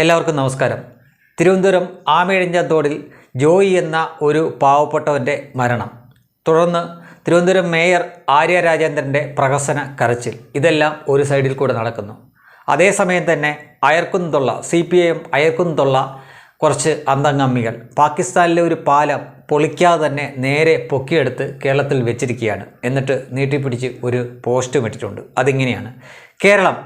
എല്ലാവർക്കും നമസ്കാരം. തിരുവനന്തപുരം തോടിൽ ജോയി എന്ന ഒരു പാവപ്പെട്ടവന്റെ മരണം. തുടർന്ന് തിരുവനന്തപുരം മേയർ ആര്യ രാജേന്ദ്രന്റെ പ്രഹസന കരച്ചിൽ ഇതെല്ലാം ഒരു സൈഡിൽ കൂടെ നടക്കുന്നു. അതേസമയം തന്നെ അയർക്കുന്നതുള്ള സി പി ഐ അയർക്കുന്നതുള്ള കുറച്ച് അന്തംഗമ്മികൾ പാകിസ്ഥാനിലെ ഒരു പാലം പൊളിക്കാതെ തന്നെ നേരെ പൊക്കിയെടുത്ത് കേരളത്തിൽ വെച്ചിരിക്കുകയാണ്. എന്നിട്ട് നീട്ടിപ്പിടിച്ച് ഒരു പോസ്റ്റും ഇട്ടിട്ടുണ്ട്. അതിങ്ങനെയാണ്. കേരളം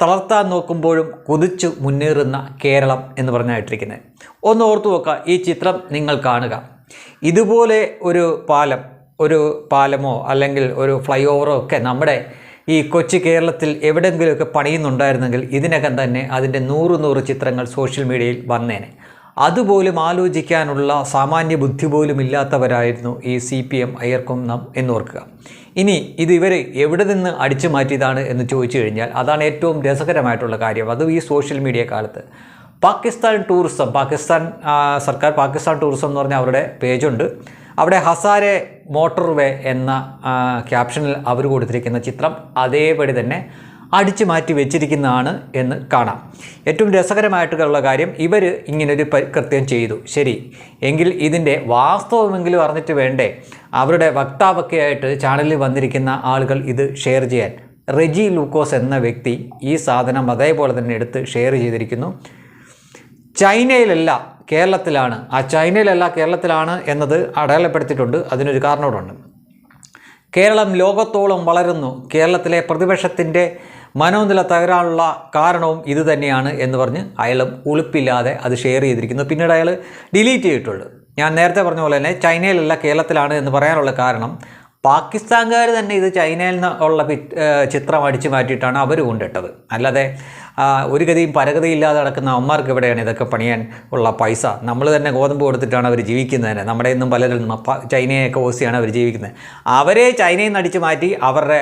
തളർത്താൻ നോക്കുമ്പോഴും കുതിച്ചു മുന്നേറുന്ന കേരളം എന്ന് പറഞ്ഞായിട്ടിരിക്കുന്നത്. ഒന്ന് ഓർത്തു നോക്കുക ഈ ചിത്രം നിങ്ങൾ കാണുക. ഇതുപോലെ ഒരു പാലം ഒരു പാലമോ അല്ലെങ്കിൽ ഒരു ഫ്ലൈ ഓവറോ ഒക്കെ നമ്മുടെ ഈ കൊച്ചു കേരളത്തിൽ എവിടെയെങ്കിലുമൊക്കെ പണിയുന്നുണ്ടായിരുന്നെങ്കിൽ ഇതിനകം തന്നെ അതിന്റെ നൂറ് നൂറ് ചിത്രങ്ങൾ സോഷ്യൽ മീഡിയയിൽ വന്നേനെ. അതുപോലും ആലോചിക്കാനുള്ള സാമാന്യ ബുദ്ധി പോലും ഇല്ലാത്തവരായിരുന്നു ഈ സി പി എം അയ്യർക്കും നാം എന്നോർക്കുക. ഇനി ഇത് ഇവർ എവിടെ നിന്ന് അടിച്ചു മാറ്റിയതാണ് എന്ന് ചോദിച്ചു കഴിഞ്ഞാൽ അതാണ് ഏറ്റവും രസകരമായിട്ടുള്ള കാര്യം. അതും ഈ സോഷ്യൽ മീഡിയ കാലത്ത്. പാകിസ്ഥാൻ ടൂറിസം പാകിസ്ഥാൻ സർക്കാർ പാകിസ്ഥാൻ ടൂറിസം എന്ന് പറഞ്ഞാൽ അവരുടെ പേജുണ്ട്. അവിടെ ഹസാരെ മോട്ടോർവേ എന്ന ക്യാപ്ഷനിൽ അവർ കൊടുത്തിരിക്കുന്ന ചിത്രം അതേപടി തന്നെ അടിച്ചു മാറ്റി വെച്ചിരിക്കുന്നതാണ് എന്ന് കാണാം. ഏറ്റവും രസകരമായിട്ടുള്ള കാര്യം ഇവർ ഇങ്ങനൊരു കൃത്യം ചെയ്തു. ശരി. എങ്കിൽ ഇതിന്റെ വാസ്തവമെങ്കിലും അറിഞ്ഞിട്ട് വേണ്ടേ? അവരുടെ വക്താവൊക്കെ ആയിട്ട് ചാനലിൽ വന്നിരിക്കുന്ന ആളുകൾ ഇത് ഷെയർ ചെയ്യാൻ. റെജി ലൂക്കോസ് എന്ന വ്യക്തി ഈ സാധനം അതേപോലെ തന്നെ എടുത്ത് ഷെയർ ചെയ്തിരിക്കുന്നു. ചൈനയിലല്ല കേരളത്തിലാണ്. ആ ചൈനയിലല്ല കേരളത്തിലാണ് എന്നത് അടയാളപ്പെടുത്തിയിട്ടുണ്ട്. അതിനൊരു കാരണമുണ്ട് കേരളം ലോകത്തോളം വളരുന്നു. കേരളത്തിലെ പ്രതിപക്ഷത്തിന്റെ മനോനില തകരാനുള്ള കാരണവും ഇത് തന്നെയാണ് എന്ന് പറഞ്ഞ് അയാളും ഉളുപ്പില്ലാതെ അത് ഷെയർ ചെയ്തിരിക്കുന്നു. പിന്നീട് അയാൾ ഡിലീറ്റ് ചെയ്തിട്ടുള്ളൂ ഞാൻ നേരത്തെ പറഞ്ഞ പോലെ തന്നെ ചൈനയിലല്ല കേരളത്തിലാണ് എന്ന് പറയാനുള്ള കാരണം പാകിസ്ഥാൻകാർ തന്നെ ഇത് ചൈനയിൽ നിന്ന് ഉള്ള ചിത്രം അടിച്ചു മാറ്റിയിട്ടാണ് അവർ കൊണ്ടിട്ടത്. അല്ലാതെ ഒരു ഗതിയും പരഗതിയില്ലാതെ നടക്കുന്ന അമ്മമാർക്ക് എവിടെയാണ് ഇതൊക്കെ പണിയാൻ ഉള്ള പൈസ? നമ്മൾ തന്നെ ഗോതമ്പ് കൊടുത്തിട്ടാണ് അവർ ജീവിക്കുന്നത് നമ്മുടെ ഇന്നും പലരിൽ ചൈനയൊക്കെ ഓസിയാണ് അവർ ജീവിക്കുന്നത്. അവരെ ചൈനയിൽ നിന്ന് അടിച്ചു മാറ്റി അവരുടെ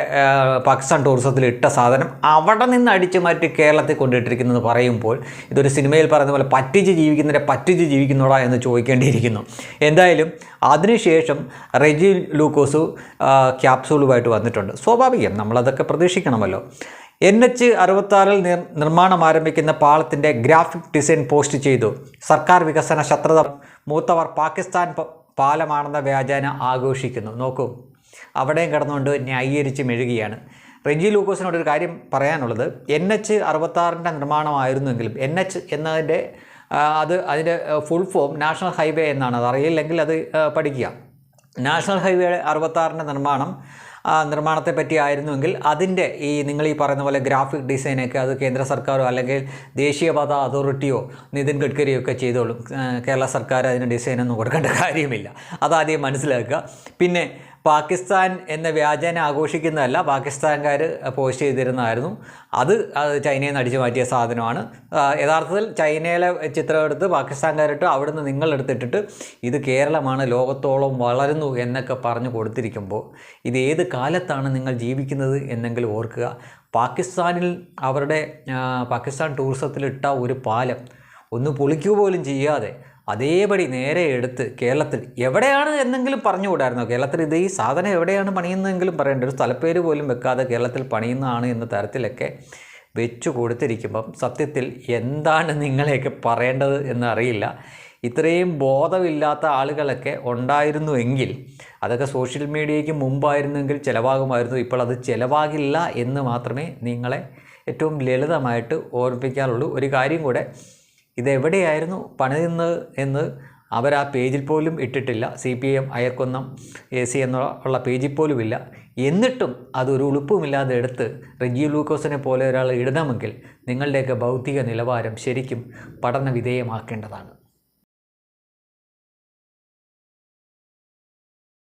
പാകിസ്ഥാൻ ടൂറിസത്തിൽ ഇട്ട സാധനം അവിടെ നിന്ന് അടിച്ചു മാറ്റി കേരളത്തിൽ കൊണ്ടിട്ടിരിക്കുന്നത് പറയുമ്പോൾ ഇതൊരു സിനിമയിൽ പറയുന്ന പോലെ പറ്റിച്ച് ജീവിക്കുന്നവരെ പറ്റിച്ച് ജീവിക്കുന്നോടാ എന്ന് ചോദിക്കേണ്ടിയിരിക്കുന്നു. എന്തായാലും അതിനുശേഷം റെജി ലൂക്കോസ് ക്യാപ്സൂളുമായിട്ട് വന്നിട്ടുണ്ട്. സ്വാഭാവികം നമ്മളതൊക്കെ പ്രതീക്ഷിക്കണമല്ലോ. എൻ എച്ച് അറുപത്താറിൽ നിർ നിർമ്മാണം ആരംഭിക്കുന്ന പാളത്തിന്റെ ഗ്രാഫിക് ഡിസൈൻ പോസ്റ്റ് ചെയ്തു. സർക്കാർ വികസന ശത്രുത മൂത്തവർ പാകിസ്ഥാൻ പാലമാണെന്ന വ്യാജാന ആഘോഷിക്കുന്നു. നോക്കൂ. അവിടെയും കിടന്നുകൊണ്ട് ന്യായീകരിച്ച് മെഴുകിയാണ്. റെജി ലൂക്കോസിനോട് ഒരു കാര്യം പറയാനുള്ളത്. എൻ എച്ച് അറുപത്താറിന്റെ നിർമ്മാണമായിരുന്നുവെങ്കിലും എൻ എച്ച് എന്നതിന്റെ അത് അതിന്റെ ഫുൾ ഫോം നാഷണൽ ഹൈവേ എന്നാണ്. അത് അറിയില്ലെങ്കിൽ അത് പഠിക്കുക. നാഷണൽ ഹൈവേ അറുപത്താറിന്റെ നിർമ്മാണം നിർമ്മാണത്തെ പറ്റി ആയിരുന്നുവെങ്കിൽ അതിന്റെ ഈ നിങ്ങൾ ഈ പറയുന്ന പോലെ ഗ്രാഫിക് ഡിസൈനൊക്കെ അത് കേന്ദ്ര സർക്കാരോ അല്ലെങ്കിൽ ദേശീയപാത അതോറിറ്റിയോ നിതിൻ ഗഡ്കരിയോ ഒക്കെ ചെയ്തോളും. കേരള സർക്കാർ അതിന് ഡിസൈനൊന്നും കൊടുക്കേണ്ട കാര്യമില്ല. അതാദ്യം മനസ്സിലാക്കുക. പിന്നെ പാകിസ്ഥാൻ എന്ന വ്യാജേന ആഘോഷിക്കുന്നതല്ല പാകിസ്ഥാൻകാർ പോസ്റ്റ് ചെയ്തിരുന്നതായിരുന്നു. അത് ചൈനയിൽ നിന്ന് അടിച്ചു മാറ്റിയ സാധനമാണ്. യഥാർത്ഥത്തിൽ ചൈനയിലെ ചിത്രം എടുത്ത് പാകിസ്ഥാൻകാരിട്ട് അവിടുന്ന് നിങ്ങളെടുത്തിട്ടിട്ട് ഇത് കേരളമാണ് ലോകത്തോളം വളരുന്നു എന്നൊക്കെ പറഞ്ഞു കൊടുത്തിരിക്കുമ്പോൾ ഇത് ഏത് കാലത്താണ് നിങ്ങൾ ജീവിക്കുന്നത് എന്നെങ്കിലും ഓർക്കുക. പാകിസ്ഥാനിൽ അവരുടെ പാകിസ്ഥാൻ ടൂറിസത്തിലിട്ട ഒരു പാലം ഒന്ന് പൊളിക്കുക പോലും ചെയ്യാതെ അതേപടി നേരെ എടുത്ത് കേരളത്തിൽ എവിടെയാണ് എന്നെങ്കിലും പറഞ്ഞുകൂടായിരുന്നോ കേരളത്തിൽ ഇത് ഈ സാധനം എവിടെയാണ് പണിയുന്നതെങ്കിലും പറയേണ്ട ഒരു സ്ഥലപ്പേര് പോലും വെക്കാതെ കേരളത്തിൽ പണിയുന്നതാണ് എന്ന തരത്തിലൊക്കെ വെച്ചു കൊടുത്തിരിക്കുമ്പം സത്യത്തിൽ എന്താണ് നിങ്ങളെയൊക്കെ പറയേണ്ടത് എന്നറിയില്ല. ഇത്രയും ബോധമില്ലാത്ത ആളുകളൊക്കെ ഉണ്ടായിരുന്നുവെങ്കിൽ അതൊക്കെ സോഷ്യൽ മീഡിയയ്ക്ക് മുമ്പായിരുന്നെങ്കിൽ ചിലവാകുമായിരുന്നു. ഇപ്പോൾ അത് ചിലവാകില്ല എന്ന് മാത്രമേ നിങ്ങളെ ഏറ്റവും ലളിതമായിട്ട് ഓർമ്മിപ്പിക്കാറുള്ളൂ ഒരു കാര്യം കൂടെ ഇതെവിടെയായിരുന്നു പണിയുന്നത് എന്ന് അവർ ആ പേജിൽ പോലും ഇട്ടിട്ടില്ല. C P M Ayarkunnam A C എന്നുള്ള പേജിൽ പോലും ഇല്ല എന്നിട്ടും അതൊരു ഉളുപ്പുമില്ലാതെ എടുത്ത് റെജി ലൂക്കോസിനെ പോലെ ഒരാൾ ഇടണമെങ്കിൽ നിങ്ങളുടെയൊക്കെ ഭൗതിക നിലവാരം ശരിക്കും പഠന വിധേയമാക്കേണ്ടതാണ്